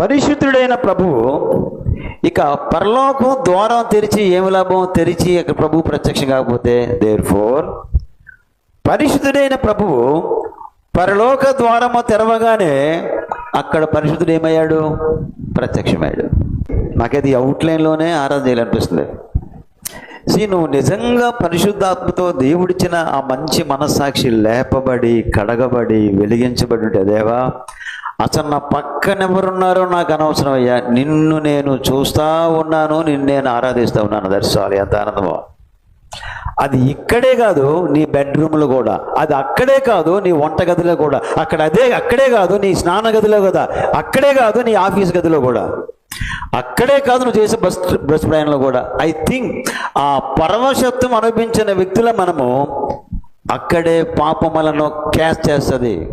పరిశుద్ధుడైన ప్రభువు ఇక పరలోకం ద్వారం తెరిచి ఏమి లాభం? తెరిచి ఇక ప్రభు ప్రత్యక్షం కాకపోతే దేర్ ఫోర్ పరిశుద్ధుడైన ప్రభువు పరలోక ద్వారము తెరవగానే అక్కడ పరిశుద్ధుడు ఏమయ్యాడు? ప్రత్యక్షమయ్యాడు. నాకైతే అవుట్లైన్లోనే ఆరాధన చేయాలనిపిస్తుంది. సీ నువ్వు నిజంగా పరిశుద్ధాత్మతో దేవుడిచ్చిన ఆ మంచి మనస్సాక్షి లేపబడి కడగబడి వెలిగించబడి ఉంటే దేవా అసలు నా పక్కన ఎవరున్నారో నాకు అనవసరం అయ్యా నిన్ను నేను చూస్తా ఉన్నాను నిన్ను నేను ఆరాధిస్తూ ఉన్నాను. దర్శనాలు ఎంత ఆనందమో. అది ఇక్కడే కాదు నీ బెడ్రూమ్లో కూడా. అది అక్కడే కాదు నీ వంట గదిలో కూడా. అక్కడ అదే అక్కడే కాదు నీ స్నాన గదిలో కూడా అక్కడే కాదు నీ ఆఫీస్ గదిలో కూడా. అక్కడే కాదు నువ్వు చేసే బస్ బస్ ప్రయాణంలో కూడా. ఐ థింక్ ఆ పరమశత్వం అనుభవించిన వ్యక్తుల మనము అక్కడే పాపములను క్యాచ్ చేస్తుంది.